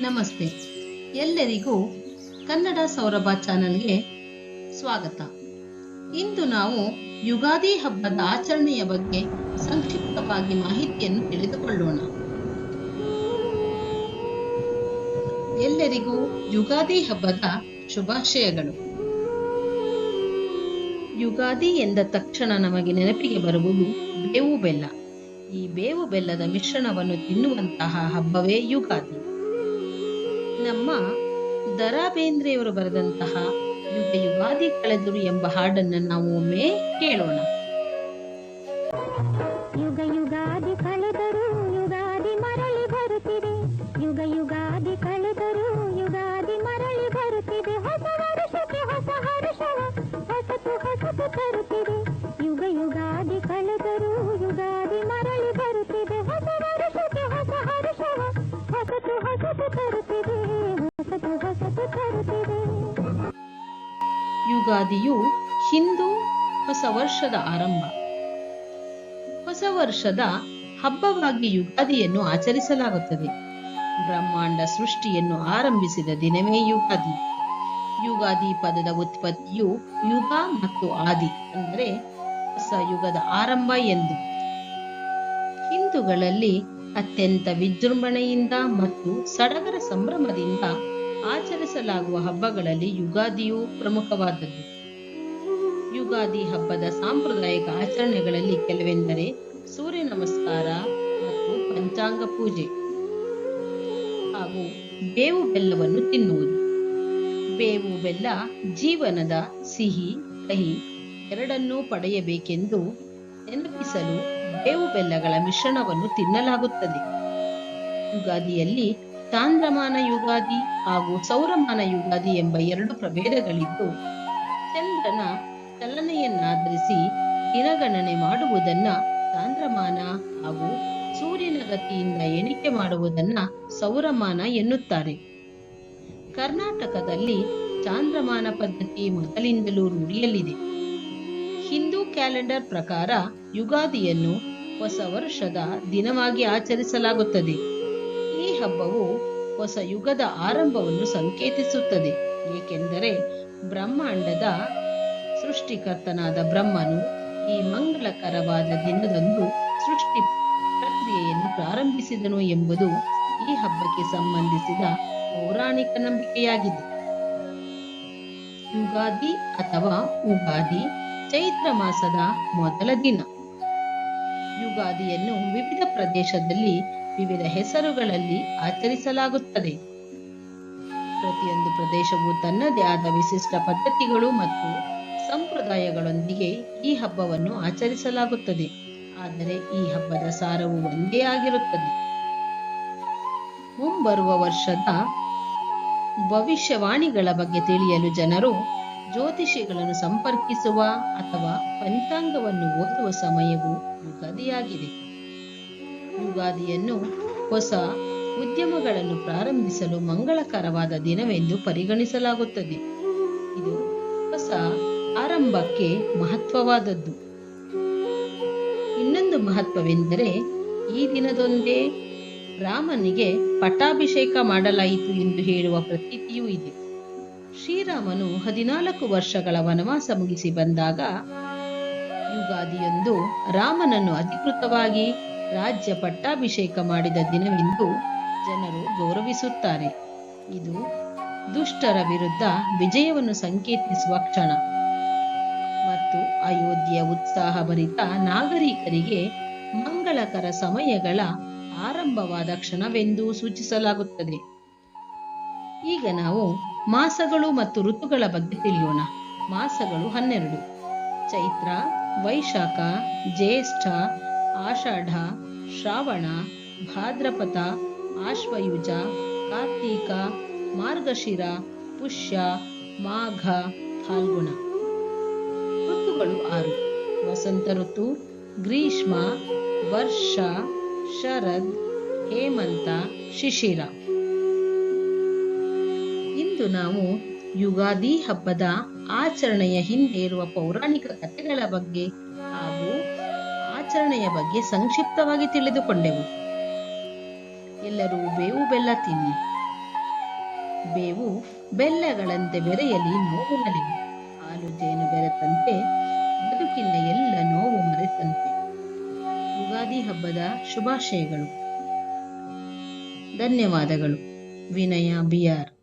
ನಮಸ್ತೆ. ಎಲ್ಲರಿಗೂ ಕನ್ನಡ ಸೌರಭ ಚಾನಲ್ಗೆ ಸ್ವಾಗತ. ಇಂದು ನಾವು ಯುಗಾದಿ ಹಬ್ಬದ ಆಚರಣೆಯ ಬಗ್ಗೆ ಸಂಕ್ಷಿಪ್ತವಾಗಿ ಮಾಹಿತಿಯನ್ನು ತಿಳಿದುಕೊಳ್ಳೋಣ. ಎಲ್ಲರಿಗೂ ಯುಗಾದಿ ಹಬ್ಬದ ಶುಭಾಶಯಗಳು. ಯುಗಾದಿ ಎಂದ ತಕ್ಷಣ ನಮಗೆ ನೆನಪಿಗೆ ಬರುವುದು ಬೇವು ಬೆಲ್ಲ. ಈ ಬೇವು ಬೆಲ್ಲದ ಮಿಶ್ರಣವನ್ನು ತಿನ್ನುವಂತಹ ಹಬ್ಬವೇ ಯುಗಾದಿ. ನಮ್ಮ ದರಾ ಬೇಂದ್ರೆಯವರು ಬರೆದಂತಹ ಯುಗ ಯುಗಾದಿ ಕಳೆದರು ಎಂಬ ಹಾಡನ್ನು ನಾವು ಒಮ್ಮೆ ಕೇಳೋಣ. ಯುಗ ಯುಗಾದಿ ಕಳೆದರು ಯುಗಾದಿಯು ಹಿಂದೂ ಹೊಸ ವರ್ಷದ ಆರಂಭ. ಹೊಸ ವರ್ಷದ ಹಬ್ಬವಾಗಿ ಯುಗಾದಿಯನ್ನು ಆಚರಿಸಲಾಗುತ್ತದೆ. ಬ್ರಹ್ಮಾಂಡ ಸೃಷ್ಟಿಯನ್ನು ಆರಂಭಿಸಿದ ದಿನವೇ ಯುಗಾದಿ. ಯುಗಾದಿ ಪದದ ಉತ್ಪತ್ತಿಯು ಯುಗ ಮತ್ತು ಆದಿ ಅಂದರೆ ಹೊಸ ಯುಗದ ಆರಂಭ ಎಂದು. ಹಿಂದೂಗಳಲ್ಲಿ ಅತ್ಯಂತ ವಿಜೃಂಭಣೆಯಿಂದ ಮತ್ತು ಸಡಗರ ಸಂಭ್ರಮದಿಂದ ಆಚರಿಸಲಾಗುವ ಹಬ್ಬಗಳಲ್ಲಿ ಯುಗಾದಿಯು ಪ್ರಮುಖವಾದದ್ದು. ಯುಗಾದಿ ಹಬ್ಬದ ಸಾಂಪ್ರದಾಯಿಕ ಆಚರಣೆಗಳಲ್ಲಿ ಕೆಲವೆಂದರೆ ಸೂರ್ಯ ನಮಸ್ಕಾರ ಮತ್ತು ಪಂಚಾಂಗ ಪೂಜೆ ಹಾಗೂ ಬೇವು ಬೆಲ್ಲವನ್ನು ತಿನ್ನುವುದು. ಬೇವು ಬೆಲ್ಲ ಜೀವನದ ಸಿಹಿ, ಕಹಿ ಎರಡನ್ನೂ ಪಡೆಯಬೇಕೆಂದು ನೆನಪಿಸಲು ಬೇವು ಬೆಲ್ಲಗಳ ಮಿಶ್ರಣವನ್ನು ತಿನ್ನಲಾಗುತ್ತದೆ. ಯುಗಾದಿಯಲ್ಲಿ ಚಾಂದ್ರಮಾನ ಯುಗಾದಿ ಹಾಗೂ ಸೌರಮಾನ ಯುಗಾದಿ ಎಂಬ ಎರಡು ಪ್ರಭೇದಗಳಿದ್ದು, ಚಂದ್ರನ ಚಲನೆಯನ್ನಾಧರಿಸಿ ದಿನಗಣನೆ ಮಾಡುವುದನ್ನ ಚಾಂದ್ರಮಾನ ಹಾಗೂ ಸೂರ್ಯನ ಗತಿಯಿಂದ ಎಣಿಕೆ ಮಾಡುವುದನ್ನ ಸೌರಮಾನ ಎನ್ನುತ್ತಾರೆ. ಕರ್ನಾಟಕದಲ್ಲಿ ಚಾಂದ್ರಮಾನ ಪದ್ಧತಿ ಮೊದಲಿಂದಲೂ ರೂಢಿಯಲ್ಲಿದೆ. ಹಿಂದೂ ಕ್ಯಾಲೆಂಡರ್ ಪ್ರಕಾರ ಯುಗಾದಿಯನ್ನು ಹೊಸ ವರ್ಷದ ದಿನವಾಗಿ ಆಚರಿಸಲಾಗುತ್ತದೆ. ಹಬ್ಬವು ಹೊಸ ಯುಗದ ಆರಂಭವನ್ನು ಸಂಕೇತಿಸುತ್ತದೆ. ಏಕೆಂದರೆ ಬ್ರಹ್ಮಾಂಡದ ಸೃಷ್ಟಿಕರ್ತನಾದ ಬ್ರಹ್ಮನು ಈ ಮಂಗಳಕರವಾದ ದಿನದಂದು ಸೃಷ್ಟಿ ಪ್ರಕ್ರಿಯೆಯನ್ನು ಪ್ರಾರಂಭಿಸಿದನು ಎಂಬುದು ಈ ಹಬ್ಬಕ್ಕೆ ಸಂಬಂಧಿಸಿದ ಪೌರಾಣಿಕ ನಂಬಿಕೆಯಾಗಿದೆ. ಯುಗಾದಿ ಅಥವಾ ಉಗಾದಿ ಚೈತ್ರ ಮಾಸದ ಮೊದಲ ದಿನ. ಯುಗಾದಿಯನ್ನು ವಿವಿಧ ಪ್ರದೇಶದಲ್ಲಿ ವಿವಿಧ ಹೆಸರುಗಳಲ್ಲಿ ಆಚರಿಸಲಾಗುತ್ತದೆ. ಪ್ರತಿಯೊಂದು ಪ್ರದೇಶವು ತನ್ನದೇ ಆದ ವಿಶಿಷ್ಟ ಪದ್ಧತಿಗಳು ಮತ್ತು ಸಂಪ್ರದಾಯಗಳೊಂದಿಗೆ ಈ ಹಬ್ಬವನ್ನು ಆಚರಿಸಲಾಗುತ್ತದೆ. ಆದರೆ ಈ ಹಬ್ಬದ ಸಾರವು ಒಂದೇ ಆಗಿರುತ್ತದೆ. ಮುಂಬರುವ ವರ್ಷದ ಭವಿಷ್ಯವಾಣಿಗಳ ಬಗ್ಗೆ ತಿಳಿಯಲು ಜನರು ಜ್ಯೋತಿಷಿಗಳನ್ನು ಸಂಪರ್ಕಿಸುವ ಅಥವಾ ಪಂಚಾಂಗವನ್ನು ಓದುವ ಸಮಯವು ಯುಗಾದಿಯಾಗಿದೆ. ಯುಗಾದಿಯನ್ನು ಹೊಸ ಉದ್ಯಮಗಳನ್ನು ಪ್ರಾರಂಭಿಸಲು ಮಂಗಳಕರವಾದ ದಿನವೆಂದು ಪರಿಗಣಿಸಲಾಗುತ್ತದೆ. ಇದು ಹೊಸ ಆರಂಭಕ್ಕೆ ಮಹತ್ವವಾದದ್ದು. ಇನ್ನೊಂದು ಮಹತ್ವವೆಂದರೆ ಈ ದಿನದೊಂದೇ ರಾಮನಿಗೆ ಪಟ್ಟಾಭಿಷೇಕ ಮಾಡಲಾಯಿತು ಎಂದು ಹೇಳುವ ಪ್ರತೀತಿಯೂ ಇದೆ. ಶ್ರೀರಾಮನು ಹದಿನಾಲ್ಕು ವರ್ಷಗಳ ವನವಾಸ ಮುಗಿಸಿ ಬಂದಾಗ ಯುಗಾದಿಯೊಂದು ರಾಮನನ್ನು ಅಧಿಕೃತವಾಗಿ ರಾಜ್ಯ ಪಟ್ಟಾಭಿಷೇಕ ಮಾಡಿದ ದಿನವೆಂದು ಜನರು ಗೌರವಿಸುತ್ತಾರೆ. ಇದು ದುಷ್ಟರ ವಿರುದ್ಧ ವಿಜಯವನ್ನು ಸಂಕೇತಿಸುವ ಕ್ಷಣ. ಮತ್ತು ಅಯೋಧ್ಯೆಯ ಉತ್ಸಾಹಭರಿತ ನಾಗರಿಕರಿಗೆ ಮಂಗಳಕರ ಸಮಯಗಳ ಆರಂಭವಾದ ಕ್ಷಣವೆಂದು ಸೂಚಿಸಲಾಗುತ್ತದೆ. ಈಗ ನಾವು ಮಾಸಗಳು ಮತ್ತು ಋತುಗಳ ಬಗ್ಗೆ ತಿಳಿಯೋಣ. ಮಾಸಗಳು ಹನ್ನೆರಡು. ಚೈತ್ರ, ವೈಶಾಖ, ಜ್ಯೇಷ್ಠ, ಆಷಾಢ ಶ್ರಾವಣ, ಭಾದ್ರಪದ, ಆಶ್ವಯುಜ, ಕಾರ್ತೀಕ, ಮಾರ್ಗಶಿರ, ಪುಷ್ಯ, ಮಾಘ, ಫಾಲ್ಗುಣ. ಋತುಗಳು ಆರು. ವಸಂತ ಋತು, ಗ್ರೀಷ್ಮ, ವರ್ಷ, ಶರದ್, ಹೇಮಂತ, ಶಿಶಿರ. ಇಂದು ನಾವು ಯುಗಾದಿ ಹಬ್ಬದ ಆಚರಣೆಯ ಹಿಂದೆ ಇರುವ ಪೌರಾಣಿಕ ಕಥೆಗಳ ಬಗ್ಗೆ ಆಚರಣೆಯ ಬಗ್ಗೆ ಸಂಕ್ಷಿಪ್ತವಾಗಿ ತಿಳಿದುಕೊಂಡೆವು. ಎಲ್ಲರೂ ಬೇವು ಬೆಲ್ಲ ತಿನ್ನಿ. ಬೇವು ಬೆಲ್ಲಗಳಂತೆ ಬೆರೆಯಲಿ ನೋವು ನಲಿವು ಹಾಲು ಜೇನು ಬೆರೆತಂತೆ ಬದುಕಿನ ಎಲ್ಲ ನೋವು ಮರೆತಂತೆ. ಯುಗಾದಿ ಹಬ್ಬದ ಶುಭಾಶಯಗಳು. ಧನ್ಯವಾದಗಳು. ವಿನಯ ಬಿಆರ್.